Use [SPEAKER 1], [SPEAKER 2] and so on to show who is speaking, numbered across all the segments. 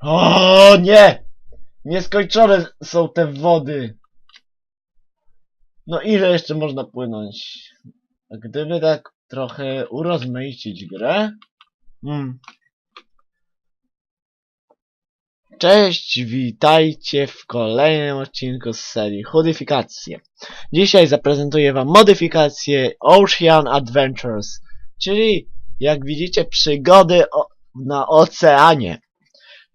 [SPEAKER 1] O nie! Nieskończone są te wody. No ile jeszcze można płynąć? Gdyby tak trochę urozmaicić grę? Hmm. Cześć, witajcie w kolejnym odcinku z serii Hodyfikacje. Dzisiaj zaprezentuję wam modyfikację Ocean Adventures, czyli jak widzicie przygody na oceanie.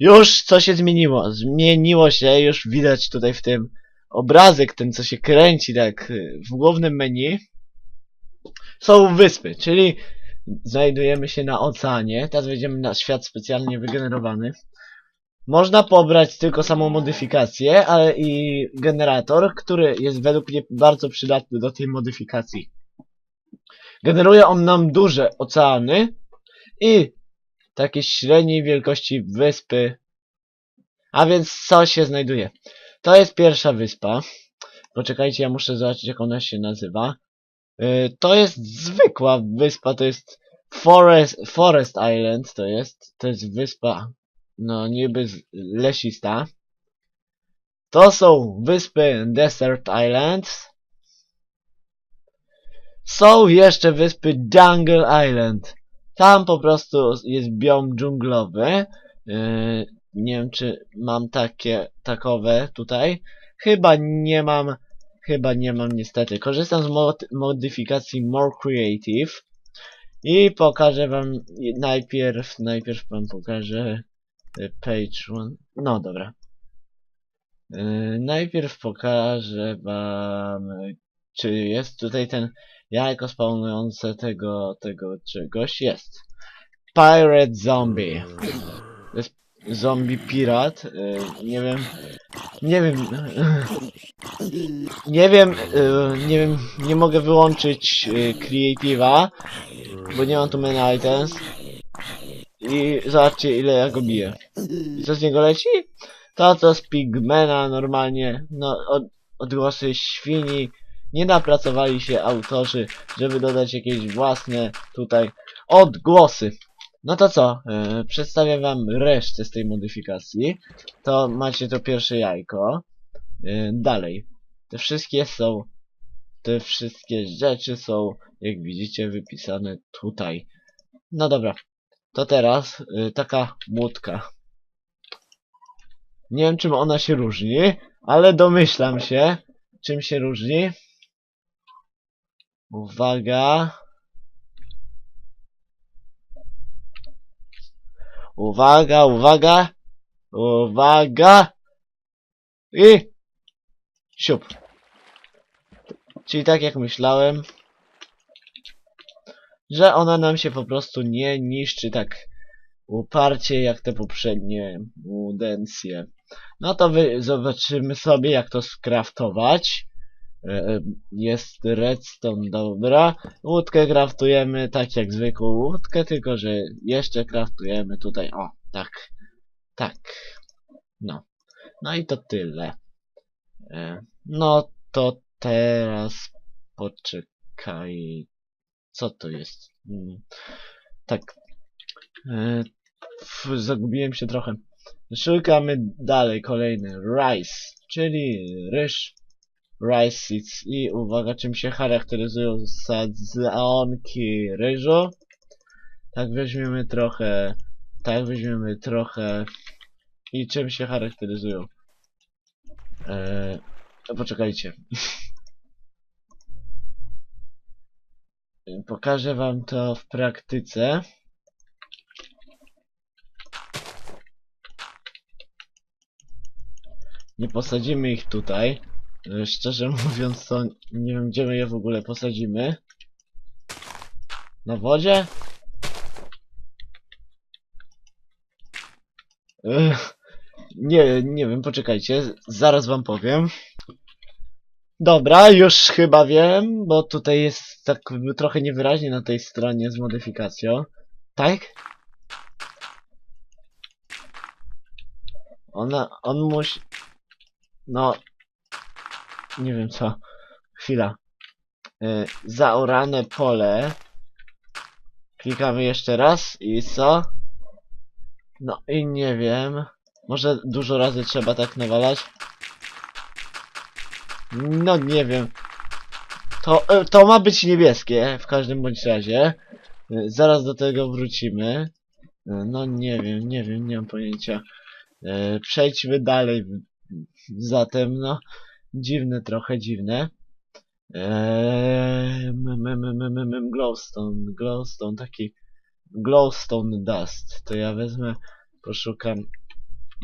[SPEAKER 1] Już co się zmieniło? Zmieniło się, już widać tutaj w tym obrazek, ten co się kręci tak y, w głównym menu. Są wyspy, czyli znajdujemy się na oceanie. Teraz wejdziemy na świat specjalnie wygenerowany. Można pobrać tylko samą modyfikację, ale i generator, który jest według mnie bardzo przydatny do tej modyfikacji. Generuje on nam duże oceany i takie średniej wielkości wyspy. A więc co się znajduje? To jest pierwsza wyspa. Poczekajcie, ja muszę zobaczyć jak ona się nazywa. Yy, to jest zwykła wyspa, to jest Forest, Forest Island, to jest. To jest wyspa, no niby lesista. To są wyspy Desert Island. Są jeszcze wyspy Jungle Island. Tam po prostu jest biom dżunglowy. Yy, nie wiem, czy mam takie, takowe tutaj. Chyba nie mam, chyba nie mam niestety. Korzystam z mod modyfikacji More Creative. I pokażę wam najpierw, najpierw wam pokażę y, page one. No dobra. Yy, najpierw pokażę wam, y, czy jest tutaj ten jajko spawnujące tego, tego czegoś. Jest. Pirate Zombie. To jest zombie pirat. y, nie wiem. Nie wiem. Nie wiem, y, nie wiem, nie mogę wyłączyć y, Creative'a, bo nie mam tu many items. I zobaczcie ile ja go biję. I co z niego leci? To co z Pigmana normalnie, no od, odgłosy świni. Nie napracowali się autorzy, żeby dodać jakieś własne tutaj odgłosy. No to co, yy, przedstawię wam resztę z tej modyfikacji. To macie to pierwsze jajko. Yy, dalej. Te wszystkie są, te wszystkie rzeczy są, jak widzicie, wypisane tutaj. No dobra. To teraz yy, taka łódka. Nie wiem czym ona się różni, ale domyślam się, czym się różni. Uwaga. Uwaga, uwaga. Uwaga. I siup. Czyli tak jak myślałem, że ona nam się po prostu nie niszczy tak uparcie jak te poprzednie mudencje. No to zobaczymy sobie jak to skraftować. E, e, Jest redstone, dobra. Łódkę kraftujemy tak jak zwykłą łódkę, tylko że jeszcze kraftujemy tutaj, o, tak, tak, no. No i to tyle. E, No to teraz poczekaj, co to jest? Mm, Tak, zagubiłem się trochę. Szukamy dalej, kolejny rice, czyli ryż. Rice seeds i uwaga czym się charakteryzują sadzonki ryżu. Tak weźmiemy trochę, tak weźmiemy trochę i czym się charakteryzują. Eee, poczekajcie. Pokażę wam to w praktyce. Nie posadzimy ich tutaj. E, Szczerze mówiąc, to nie wiem, gdzie my je w ogóle posadzimy. Na wodzie? Ech, nie, nie wiem, poczekajcie, zaraz wam powiem. Dobra, już chyba wiem, bo tutaj jest tak trochę niewyraźnie na tej stronie z modyfikacją. Tak? Ona, on musi... No... Nie wiem co. Chwila. Y, zaorane pole. Klikamy jeszcze raz i co? No i nie wiem. Może dużo razy trzeba tak nawalać? No nie wiem. To, e, to ma być niebieskie, w każdym bądź razie. E, Zaraz do tego wrócimy. E, No nie wiem, nie wiem, nie mam pojęcia. E, Przejdźmy dalej. Zatem, no, dziwne trochę, dziwne. Eee, glowstone, glowstone, taki glowstone dust. To ja wezmę, poszukam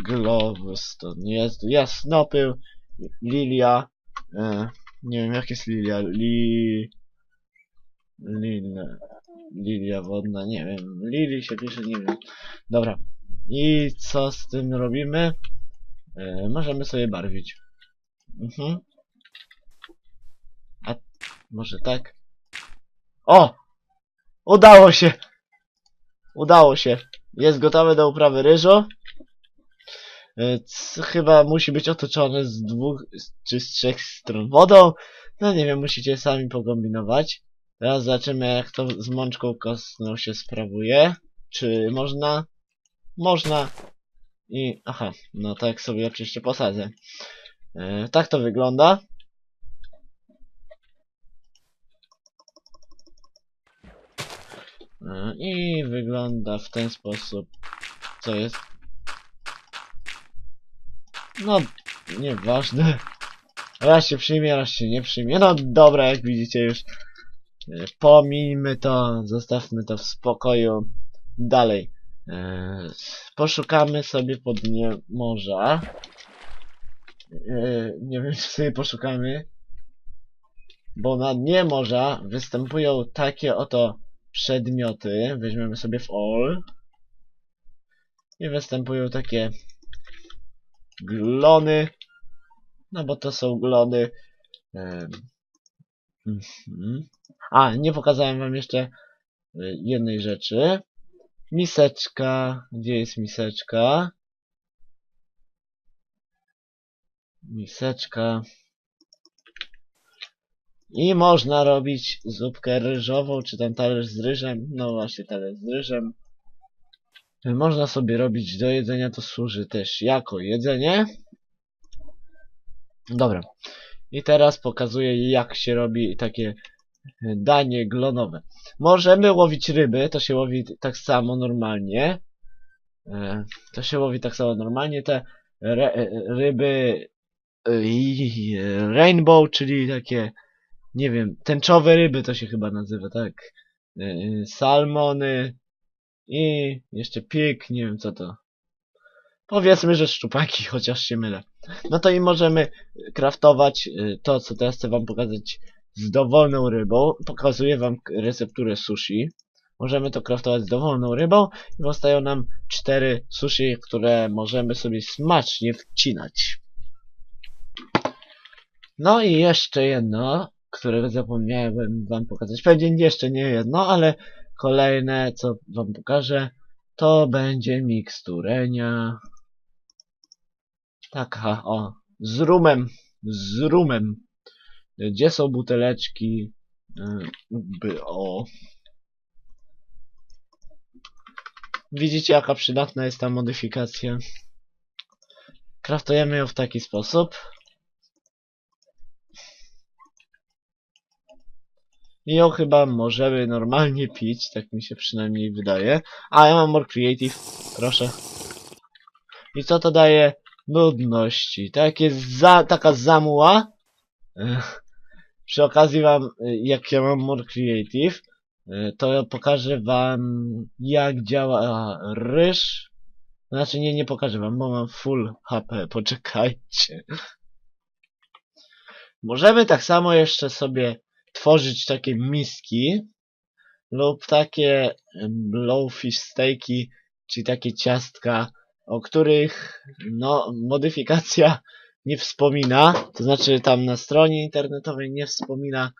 [SPEAKER 1] glowstone. Jest, jasnopył, lilia, e, nie wiem jak jest lilia, li... Lilia, lilia wodna, nie wiem, lili się pisze, nie wiem. Dobra, i co z tym robimy? E, możemy sobie barwić. Mhm. A może tak? O! Udało się! Udało się. Jest gotowe do uprawy ryżu. E, Chyba musi być otoczony z dwóch czy z trzech stron wodą. No nie wiem, musicie sami pokombinować. Teraz zobaczymy jak to z mączką kostną się sprawuje. Czy można? Można. I aha, no tak sobie oczywiście posadzę. E, tak to wygląda. E, I wygląda w ten sposób. Co jest? No, nieważne. Raz się przyjmie, raz się nie przyjmie. No dobra, jak widzicie już. E, Pomijmy to, zostawmy to w spokoju. Dalej. Poszukamy sobie po dnie morza. E, Nie wiem, czy sobie poszukamy. Bo na dnie morza występują takie oto przedmioty. Weźmiemy sobie w all. I występują takie glony. No bo to są glony. Em, mhm. A, nie pokazałem wam jeszcze y, jednej rzeczy. Miseczka. Gdzie jest miseczka? Miseczka. I można robić zupkę ryżową, czy tam talerz z ryżem. No właśnie, talerz z ryżem. Można sobie robić do jedzenia, to służy też jako jedzenie. Dobra. I teraz pokazuję jak się robi takie danie glonowe. Możemy łowić ryby, to się łowi tak samo normalnie. E, To się łowi tak samo normalnie. Te ryby i e, rainbow, czyli takie nie wiem, tęczowe ryby to się chyba nazywa, tak? E, e, Salmony i jeszcze pik, nie wiem co to. Powiedzmy, że szczupaki, chociaż się mylę. No to i możemy kraftować to, co teraz chcę wam pokazać z dowolną rybą. Pokazuję wam recepturę sushi. Możemy to kraftować z dowolną rybą i powstają nam cztery sushi, które możemy sobie smacznie wcinać. No i jeszcze jedno, które zapomniałem wam pokazać. Pewnie jeszcze nie jedno, ale kolejne, co wam pokażę, to będzie miksturenia. Taka, o, z rumem, z rumem. Gdzie są buteleczki? By, o. Widzicie, jaka przydatna jest ta modyfikacja. Kraftujemy ją w taki sposób. I ją chyba możemy normalnie pić, tak mi się przynajmniej wydaje. A ja mam more creative, proszę. I co to daje? Nudności. Takie za, taka zamuła. Przy okazji wam, y, jak ja mam more creative, y, to pokażę wam jak działa ryż. Znaczy nie, nie pokażę wam, bo mam full HP, poczekajcie. Możemy tak samo jeszcze sobie tworzyć takie miski lub takie blowfish steaki, czyli takie ciastka, o których no modyfikacja nie wspomina, to znaczy tam na stronie internetowej nie wspomina,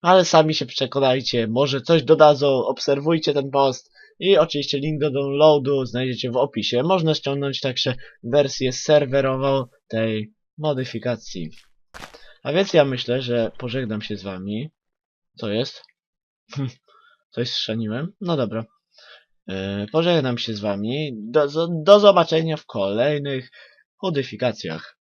[SPEAKER 1] ale sami się przekonajcie, może coś dodadzą, obserwujcie ten post i oczywiście link do downloadu znajdziecie w opisie. Można ściągnąć także wersję serwerową tej modyfikacji. A więc ja myślę, że pożegnam się z wami. Co jest? Coś strzaniłem? No dobra. E, pożegnam się z wami. Do, do zobaczenia w kolejnych modyfikacjach.